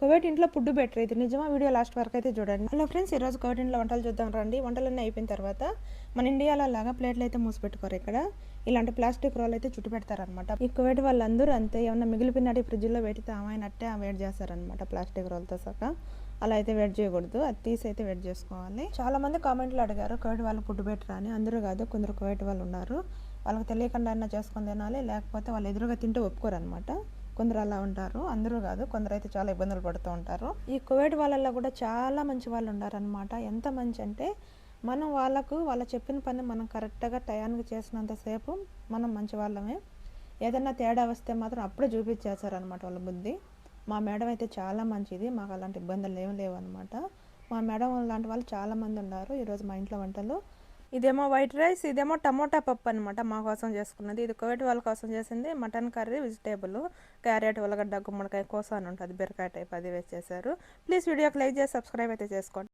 Covid ఇంట్లో food better. ఇది నిజమా? వీడియో లాస్ట్ వరకు అయితే చూడండి. హలో ఫ్రెండ్స్ ఈరోజు కోవిడ్ ఇంట్లో వంటలు చూద్దాం రండి. వంటలన్నీ అయిపోయిన తర్వాత మన ఇండియాలో లాగా ప్లేట్లు అయితే మూసి పెట్టుకోరు ఇక్కడ. ఇలాంటి ప్లాస్టిక్ రోల్ అయితే చుట్టు పెడతారనమాట ఈ కోవిడ్ వాళ్ళందరూ అంతే. ఏమన్నా మిగిలిపోయినట్టు ఫ్రిడ్జ్లో పెడితే ఆమెనట్టే వేడి చేస్తారనమాట ప్లాస్టిక్ రోల్తో సహా. అలా అయితే వెయిట్ చేయకూడదు. అది తీసి అయితే వెయిట్ చేసుకోవాలి. చాలా మంది కామెంట్లు అడిగారు కోవిడ్ వాళ్ళు ఫుడ్ బెటర్? అని. అందరూ కాదు కొందరు కోవిడ్ వాళ్ళు ఉన్నారు. వాళ్ళకి తెలియకుండా అయినా చేసుకొని తినాలి లేకపోతే వాళ్ళు ఎదురుగా తింటే ఒప్పుకోరు అనమాట కొందరు అలా ఉంటారు. అందరూ కాదు కొందరు అయితే చాలా ఇబ్బందులు పడుతూ ఉంటారు. ఈ కోవిడ్ వాళ్ళల్లో కూడా చాలా మంచి వాళ్ళు ఉన్నారనమాట ఎంత మంచి అంటే మనం వాళ్ళకు వాళ్ళ చెప్పిన పని మనం కరెక్ట్గా టయానికి చేసినంతసేపు మనం మంచి వాళ్ళమే. ఏదైనా తేడా వస్తే మాత్రం అప్పుడే చూపించేస్తారనమాట వాళ్ళ బుద్ధి. మా మేడం అయితే చాలా మంచిది మాకు అలాంటి ఇబ్బందులు ఏం లేవు అనమాట మా మేడం లాంటి వాళ్ళు చాలామంది ఉన్నారు. ఈరోజు మా ఇంట్లో వంటలు ఇదేమో వైట్ రైస్ ఇదేమో టమోటా పప్పు అనమాట మా కోసం చేసుకున్నది. ఇది కోవిడ్ వాళ్ళ కోసం చేసింది. మటన్ కర్రీ వెజిటేబుల్ క్యారెట్ ఉల్లగడ్డ గుమ్మడికాయ కోసం అని ఉంటుంది. బీరకాయ టైప్ అది వేసేసారు ప్లీజ్ వీడియోకి లైక్ చేసి సబ్స్క్రైబ్ అయితే చేసుకోండి.